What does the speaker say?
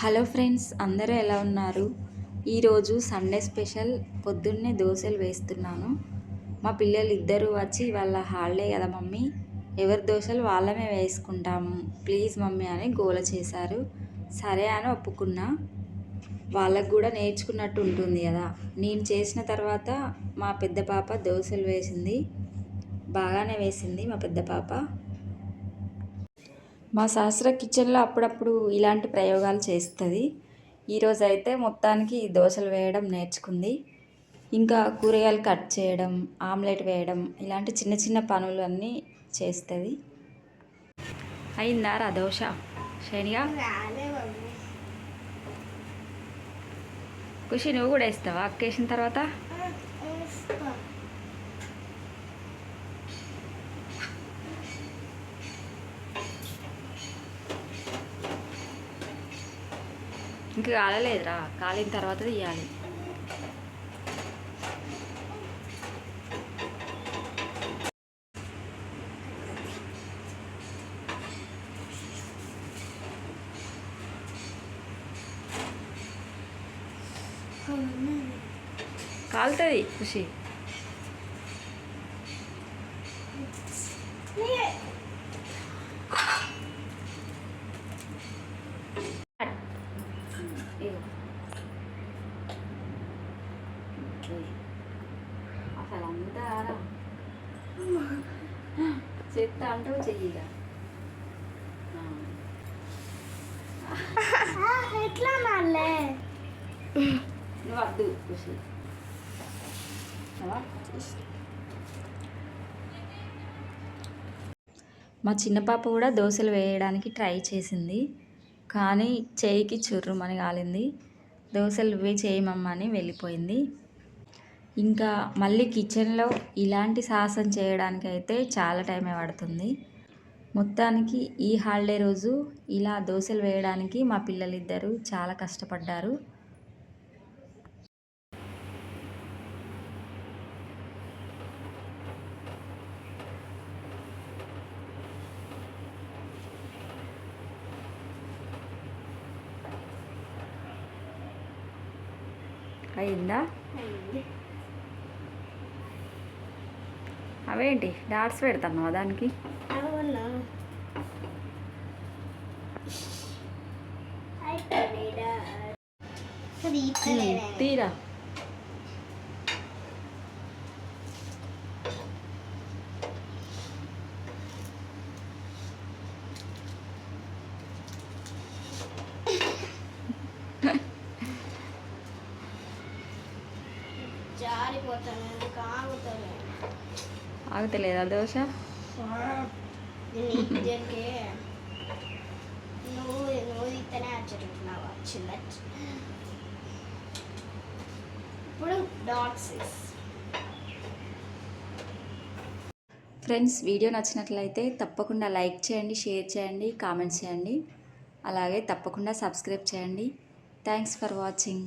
Hello friends అందరూ ఎలా ఉన్నారు? ఈరోజు సండే స్పెషల్ పొద్దున్నే దోశలు వేస్తున్నాను. మా పిల్లలు ఇద్దరు వచ్చి వాళ్ళ హాలిడే కదా మమ్మీ ఎవరి దోశలు వాళ్ళమే వేసుకుంటాము. ప్లీజ్ మమ్మీ అని గోల చేశారు. సరే అని ఒప్పుకున్నా. వాళ్ళకు కూడా నేర్చుకున్నట్టు ఉంటుంది కదా. నేను చేసిన తర్వాత మా పెద్ద పాప దోశలు వేసింది. బాగానే వేసింది మా పెద్ద పాప. మా శాస్త్ర కిచెన్లో అప్పుడప్పుడు ఇలాంటి ప్రయోగాలు చేస్తుంది. ఈరోజు అయితే మొత్తానికి దోశలు వేయడం నేర్చుకుంది. ఇంకా కూరగాయలు కట్ చేయడం ఆమ్లెట్ వేయడం ఇలాంటి చిన్న చిన్న పనులు అన్నీ చేస్తుంది. అయిందా రా దోశ? శనిగా? ఖుషి నువ్వు కూడా వేస్తావా? అక్క వేసిన తర్వాత? ఇంకా కాలలేదురా. కాలిన తర్వాత తీయాలి కాలుతుంది ఖుషి. అసలు అంతా చెత్త అంటూ చెయ్యిగా. ఎట్లా మళ్ళీ నువ్వు వద్దు ఖుషి మా చిన్న పాప కూడా దోశలు వేయడానికి ట్రై చేసింది. కానీ చేయికి చుర్రుమని కాలింది. దోశలు ఇవే చేయమమ్మని వెళ్ళిపోయింది. ఇంకా మళ్ళీ కిచెన్లో ఇలాంటి సాహసం చేయడానికి అయితే చాలా టైమే పడుతుంది. మొత్తానికి ఈ హాలిడే రోజు ఇలా దోశలు వేయడానికి మా పిల్లలిద్దరూ చాలా కష్టపడ్డారు. అయిందా. అవేంటి? డాట్స్ పెడతాను దానికి? తీరా. ఆగుతలేదా. దోశ? ఇప్పుడు డాట్స్ ఫ్రెండ్స్ వీడియో నచ్చినట్లయితే తప్పకుండా లైక్ చేయండి షేర్ చేయండి కామెంట్స్ చేయండి. అలాగే తప్పకుండా సబ్స్క్రైబ్ చేయండి. Thanks for watching.